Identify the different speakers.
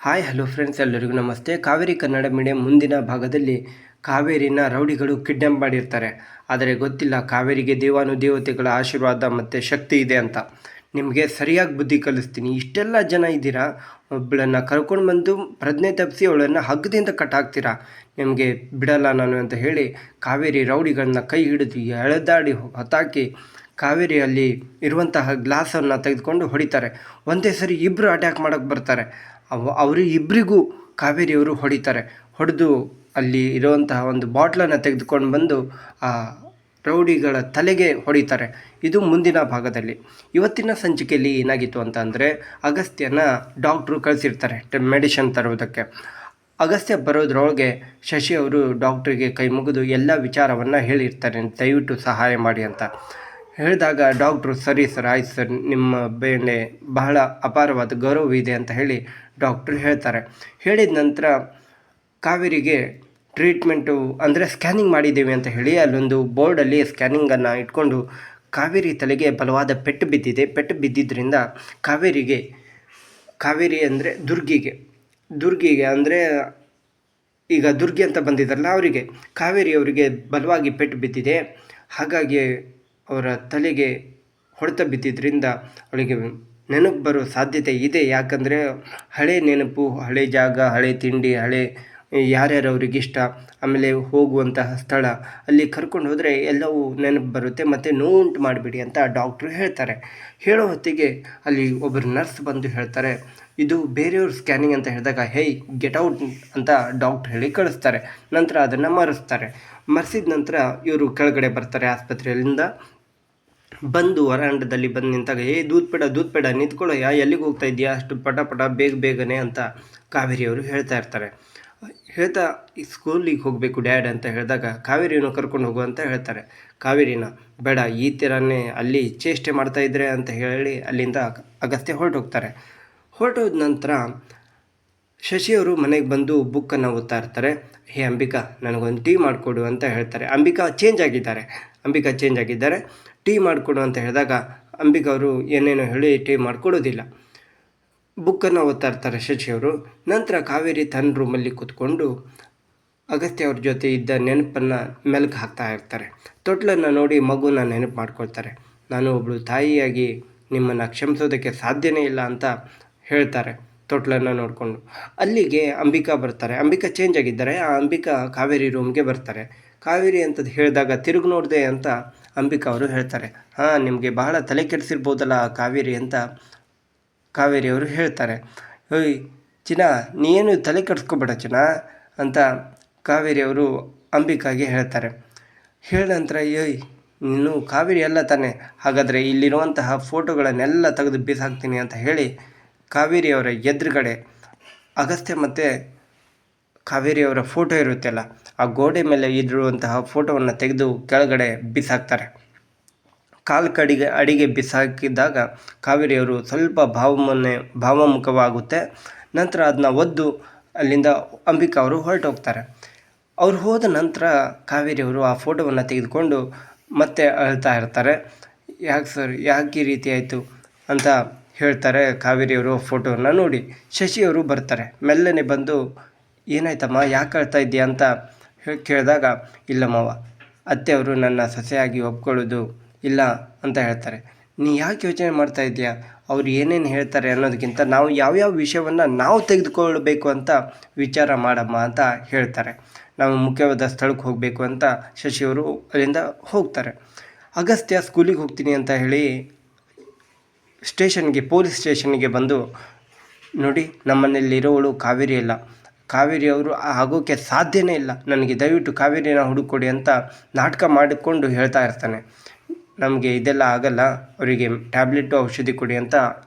Speaker 1: Hi, hello friends ಎಲ್ಲರಿಗೂ ನಮಸ್ತೆ. Kaveri Kannada medium ಮುಂದಿನ ಭಾಗದಲ್ಲಿ ಕಾವೇರಿನ ರೌಡಿಗಳು ಕಿಡ್ನಾಪ್ ಮಾಡಿರ್ತಾರೆ. ಆದರೆ ಗೊತ್ತಿಲ್ಲ, ಕಾವೇರಿಗೆ ದೇವಾನು ದೇವತೆಗಳ ಆಶೀರ್ವಾದ ಮತ್ತು ಶಕ್ತಿ ಇದೆ ಅಂತ. ನಿಮಗೆ ಸರಿಯಾಗಿ ಬುದ್ಧಿ ಕಲಿಸ್ತೀನಿ. ಇಷ್ಟೆಲ್ಲ ಜನ ಇದ್ದೀರಾ? ಒಬ್ಬಳನ್ನು ಕರ್ಕೊಂಡು ಬಂದು ಪ್ರಜ್ಞೆ ತಪ್ಪಿಸಿ ಅವಳನ್ನು ಹಗ್ಗದಿಂದ ಕಟ್ಟಾಕ್ತೀರಾ ನಿಮಗೆ ಬಿಡಲ್ಲ ನಾನು ಅಂತ ಹೇಳಿ ಕಾವೇರಿ ರೌಡಿಗಳನ್ನ ಕೈ ಹಿಡಿದು ಎಳೆದಾಡಿ ಹೊತ್ತಾಕಿ ಕಾವೇರಿಯಲ್ಲಿ ಇರುವಂತಹ ಗ್ಲಾಸನ್ನು ತೆಗೆದುಕೊಂಡು ಹೊಡಿತಾರೆ. ಒಂದೇ ಸರಿ ಇಬ್ಬರು ಅಟ್ಯಾಕ್ ಮಾಡೋಕ್ಕೆ ಬರ್ತಾರೆ. ಅವ, ಅವರು ಇಬ್ಬರಿಗೂ ಕಾವೇರಿಯವರು ಹೊಡಿತಾರೆ. ಹೊಡೆದು ಅಲ್ಲಿ ಇರುವಂತಹ ಒಂದು ಬಾಟ್ಲನ್ನು ತೆಗೆದುಕೊಂಡು ಬಂದು ಆ ರೌಡಿಗಳ ತಲೆಗೆ ಹೊಡಿತಾರೆ. ಇದು ಮುಂದಿನ ಭಾಗದಲ್ಲಿ. ಇವತ್ತಿನ ಸಂಚಿಕೆಯಲ್ಲಿ ಏನಾಗಿತ್ತು ಅಂತ ಅಂದರೆ, ಅಗಸ್ತ್ಯನ ಡಾಕ್ಟ್ರು ಕಳಿಸಿರ್ತಾರೆ ಮೆಡಿಷನ್ ತರೋದಕ್ಕೆ ಅಗಸ್ತ್ಯ ಬರೋದ್ರೊಳಗೆ ಶಶಿ ಅವರು ಡಾಕ್ಟ್ರಿಗೆ ಕೈ ಮುಗಿದು ಎಲ್ಲ ವಿಚಾರವನ್ನು ಹೇಳಿರ್ತಾರೆ. ದಯವಿಟ್ಟು ಸಹಾಯ ಮಾಡಿ ಅಂತ. ಹೇಳಿದಾಗ ಡಾಕ್ಟ್ರು, ಸರಿ ಸರ್, ಆಯ್ತು ಸರ್, ನಿಮ್ಮ ಮೇಲೆ ಬಹಳ ಅಪಾರವಾದ ಗೌರವ ಇದೆ ಅಂತ ಹೇಳಿ ಡಾಕ್ಟ್ರು ಹೇಳ್ತಾರೆ. ಹೇಳಿದ ನಂತರ ಕಾವೇರಿಗೆ ಟ್ರೀಟ್ಮೆಂಟು, ಅಂದರೆ ಸ್ಕ್ಯಾನಿಂಗ್ ಮಾಡಿದ್ದೀವಿ ಅಂತ ಹೇಳಿ ಅಲ್ಲೊಂದು ಬೋರ್ಡಲ್ಲಿ ಸ್ಕ್ಯಾನಿಂಗನ್ನು ಇಟ್ಕೊಂಡು ಕಾವೇರಿ ತಲೆಗೆ ಬಲವಾದ ಪೆಟ್ಟು ಬಿದ್ದಿದೆ. ಪೆಟ್ಟು ಬಿದ್ದಿದ್ದರಿಂದ ಕಾವೇರಿಗೆ, ಕಾವೇರಿ ಅಂದರೆ ದುರ್ಗಿಗೆ ದುರ್ಗಿಗೆ ಅಂದರೆ ಈಗ ದುರ್ಗಿ ಅಂತ ಬಂದಿದ್ದಾರಲ್ಲ ಅವರಿಗೆ, ಕಾವೇರಿ ಅವರಿಗೆ ಬಲವಾಗಿ ಪೆಟ್ಟು ಬಿದ್ದಿದೆ. ಹಾಗಾಗಿ ಅವರ ತಲೆಗೆ ಹೊಡೆತ ಬಿದ್ದಿದ್ದರಿಂದ ಅವಳಿಗೆ ನೆನಪು ಬರೋ ಸಾಧ್ಯತೆ ಇದೆ. ಯಾಕಂದರೆ ಹಳೆ ನೆನಪು, ಹಳೆ ಜಾಗ, ಹಳೆ ತಿಂಡಿ, ಹಳೆ ಯಾರ್ಯಾರು ಅವ್ರಿಗೆ ಇಷ್ಟ ಆಮೇಲೆ ಹೋಗುವಂತಹ ಸ್ಥಳ, ಅಲ್ಲಿ ಕರ್ಕೊಂಡು ಹೋದರೆ ಎಲ್ಲವೂ ನೆನಪು ಬರುತ್ತೆ. ಮತ್ತು ನೋವುಂಟು ಮಾಡಿಬಿಡಿ ಅಂತ ಡಾಕ್ಟ್ರು ಹೇಳ್ತಾರೆ. ಹೇಳೋ ಹೊತ್ತಿಗೆ ಅಲ್ಲಿ ಒಬ್ಬರು ನರ್ಸ್ ಬಂದು ಹೇಳ್ತಾರೆ, ಇದು ಬೇರೆಯವ್ರ ಸ್ಕ್ಯಾನಿಂಗ್ ಅಂತ ಹೇಳಿದಾಗ ಹೇಯ್ ಗೆಟ್ ಔಟ್ ಅಂತ ಡಾಕ್ಟ್ರ್ ಹೇಳಿ ಕಳಿಸ್ತಾರೆ. ನಂತರ ಅದನ್ನು ಮರೆಸ್ತಾರೆ. ಮರೆಸಿದ ನಂತರ ಇವರು ಕೆಳಗಡೆ ಬರ್ತಾರೆ ಆಸ್ಪತ್ರೆಯಲ್ಲಿಂದ ಬಂದು ವರಾಂಡದಲ್ಲಿ ಬಂದು ನಿಂತಾಗ, ಏ, ದೂದ್ ಪೇಡ ದೂದ್ ಪೇಡ ನಿಂತ್ಕೊಳ್ಳಯ್ಯ ಎಲ್ಲಿಗೆ ಹೋಗ್ತಾ ಇದೆಯಾ ಅಷ್ಟು ಪಟ ಪಟ ಬೇಗ ಬೇಗನೆ ಅಂತ ಕಾವೇರಿಯವರು ಹೇಳ್ತಾ ಇರ್ತಾರೆ. ಹೇಳ್ತಾ, ಈ ಸ್ಕೂಲಿಗೆ ಹೋಗಬೇಕು ಡ್ಯಾಡ್ ಅಂತ ಹೇಳಿದಾಗ ಕಾವೇರಿಯನ್ನು ಕರ್ಕೊಂಡು ಹೋಗು ಅಂತ ಹೇಳ್ತಾರೆ. ಕಾವೇರಿನ, ಬೇಡ, ಈ ಥರನೇ ಅಲ್ಲಿ ಚೇಷ್ಟೆ ಮಾಡ್ತಾ ಇದ್ರೆ ಅಂತ ಹೇಳಿ ಅಲ್ಲಿಂದ ಅಗಸ್ತ್ಯ ಹೊರಟೋಗ್ತಾರೆ. ಹೊರಟೋದ ನಂತರ ಶಶಿಯವರು ಮನೆಗೆ ಬಂದು ಬುಕ್ಕನ್ನು ಓದ್ತಾ ಇರ್ತಾರೆ. ಹೇ, ಅಂಬಿಕಾ, ನನಗೊಂದು ಟೀ ಮಾಡಿಕೊಡು ಅಂತ ಹೇಳ್ತಾರೆ. ಅಂಬಿಕಾ ಚೇಂಜ್ ಆಗಿದ್ದಾರೆ. ಅಂಬಿಕಾ ಚೇಂಜ್ ಆಗಿದ್ದಾರೆ. ಟೀ ಮಾಡಿಕೊಡು ಅಂತ ಹೇಳಿದಾಗ ಅಂಬಿಕಾ ಅವರು ಏನೇನೋ ಹೇಳಿ ಟೀ ಮಾಡಿಕೊಡೋದಿಲ್ಲ. ಬುಕ್ಕನ್ನು ಓದ್ತಾ ಇರ್ತಾರೆ ಶಶಿಯವರು ನಂತರ ಕಾವೇರಿ ತನ್ನ ರೂಮಲ್ಲಿ ಕೂತ್ಕೊಂಡು ಅಗಸ್ತ್ಯ ಅವ್ರ ಜೊತೆ ಇದ್ದ ನೆನಪನ್ನು ಮೆಲ್ಕು ಹಾಕ್ತಾ ಇರ್ತಾರೆ. ತೊಟ್ಲನ್ನು ನೋಡಿ ಮಗುನ ನೆನಪು ಮಾಡ್ಕೊಳ್ತಾರೆ. ನಾನು ಒಬ್ಬಳು ತಾಯಿಯಾಗಿ ನಿಮ್ಮನ್ನು ಕ್ಷಮಿಸೋದಕ್ಕೆ ಸಾಧ್ಯನೇ ಇಲ್ಲ ಅಂತ ಹೇಳ್ತಾರೆ ತೊಟ್ಲನ್ನು ನೋಡಿಕೊಂಡು. ಅಲ್ಲಿಗೆ ಅಂಬಿಕಾ ಬರ್ತಾರೆ. ಅಂಬಿಕಾ ಚೇಂಜ್ ಆಗಿದ್ದಾರೆ. ಆ ಅಂಬಿಕಾ ಕಾವೇರಿ ರೂಮ್ಗೆ ಬರ್ತಾರೆ. ಕಾವೇರಿ ಅಂತದ್ದು ಹೇಳಿದಾಗ ತಿರುಗಿ ನೋಡಿದೆ ಅಂತ ಅಂಬಿಕಾ ಅವರು ಹೇಳ್ತಾರೆ. ಹಾಂ, ನಿಮಗೆ ಬಹಳ ತಲೆ ಕೆಡಿಸಿರ್ಬೋದಲ್ಲ ಕಾವೇರಿ ಅಂತ ಕಾವೇರಿ ಅವರು ಹೇಳ್ತಾರೆ. ಓಯ್, ಚಿನ್ನ, ನೀನು ತಲೆ ಕೆಡಿಸ್ಕೊಬೇಡ ಚಿನ್ನ ಅಂತ ಕಾವೇರಿ ಅವರು ಅಂಬಿಕಾಗೆ ಹೇಳ್ತಾರೆ. ಹೇಳಿದ ನಂತರ, ಏಯ್, ನೀನು ಕಾವೇರಿ ಎಲ್ಲ ತಾನೆ. ಹಾಗಾದರೆ ಇಲ್ಲಿರುವಂತಹ ಫೋಟೋಗಳನ್ನೆಲ್ಲ ತೆಗೆದು ಬೀಸಾಕ್ತೀನಿ ಅಂತ ಹೇಳಿ ಕಾವೇರಿಯವರ ಎದುರುಗಡೆ ಅಗಸ್ತ್ಯ ಮತ್ತು ಕಾವೇರಿಯವರ ಫೋಟೋ ಇರುತ್ತಲ್ಲ, ಆ ಗೋಡೆ ಮೇಲೆ ಇದ್ದಿರುವಂತಹ ಫೋಟೋವನ್ನು ತೆಗೆದು ಕೆಳಗಡೆ ಬಿಸಾಕ್ತಾರೆ. ಕಾಲು ಕಡಿಗೆ, ಅಡಿಗೆ ಬಿಸಾಕಿದಾಗ ಕಾವೇರಿಯವರು ಸ್ವಲ್ಪ ಭಾವಮನೆ ಭಾವಮುಖವಾಗುತ್ತೆ. ನಂತರ ಅದನ್ನ ಒದ್ದು ಅಲ್ಲಿಂದ ಅಂಬಿಕಾ ಅವರು ಹೊರಟೋಗ್ತಾರೆ. ಅವ್ರು ಹೋದ ನಂತರ ಕಾವೇರಿಯವರು ಆ ಫೋಟೋವನ್ನು ತೆಗೆದುಕೊಂಡು ಮತ್ತೆ ಅಳ್ತಾ ಇರ್ತಾರೆ. ಯಾಕೆ ಸರ್, ಯಾಕೆ ಈ ರೀತಿ ಆಯಿತು ಅಂತ ಹೇಳ್ತಾರೆ ಕಾವೇರಿಯವರು ಫೋಟೋವನ್ನು ನೋಡಿ. ಶಶಿಯವರು ಬರ್ತಾರೆ. ಮೆಲ್ಲನೆ ಬಂದು ಏನಾಯ್ತಮ್ಮ, ಯಾಕೆ ಅಳ್ತಾ ಇದ್ದೀಯ ಅಂತ ಕೇಳಿದಾಗ, ಇಲ್ಲ ಮಾವ, ಅತ್ತೆಯವರು ನನ್ನ ಸೊಸೆಯಾಗಿ ಒಪ್ಕೊಳ್ಳೋದು ಇಲ್ಲ ಅಂತ ಹೇಳ್ತಾರೆ. ನೀ ಯಾಕೆ ಯೋಚನೆ ಮಾಡ್ತಾ ಇದೆಯಾ ಅವ್ರು ಏನೇನು ಹೇಳ್ತಾರೆ ಅನ್ನೋದಕ್ಕಿಂತ ನಾವು ಯಾವ್ಯಾವ ವಿಷಯವನ್ನು ನಾವು ತೆಗೆದುಕೊಳ್ಬೇಕು ಅಂತ ವಿಚಾರ ಮಾಡಮ್ಮ ಅಂತ ಹೇಳ್ತಾರೆ. ನಾವು ಮುಖ್ಯವಾದ ಸ್ಥಳಕ್ಕೆ ಹೋಗಬೇಕು ಅಂತ ಶಶಿಯವರು ಅಲ್ಲಿಂದ ಹೋಗ್ತಾರೆ. ಅಗಸ್ತ್ಯ ಸ್ಕೂಲಿಗೆ ಹೋಗ್ತೀನಿ ಅಂತ ಹೇಳಿ ಸ್ಟೇಷನ್ಗೆ, ಪೊಲೀಸ್ ಸ್ಟೇಷನ್ಗೆ ಬಂದು ನೋಡಿ, ನಮ್ಮನೇಲಿರೋವಳು ಕಾವೇರಿ ಅಲ್ಲ. ಕಾವೇರಿ ಅವರು ಆಗೋಕ್ಕೆ ಸಾಧ್ಯನೇ ಇಲ್ಲ. ನನಗೆ ದಯವಿಟ್ಟು ಕಾವೇರಿನ ಹುಡುಕೊಡಿ ಅಂತ ನಾಟಕ ಮಾಡಿಕೊಂಡು ಹೇಳ್ತಾ ಇರ್ತಾನೆ. ನಮಗೆ ಇದೆಲ್ಲ ಆಗಲ್ಲ. ಅವರಿಗೆ ಟ್ಯಾಬ್ಲೆಟು ಔಷಧಿ ಕೊಡಿ ಅಂತ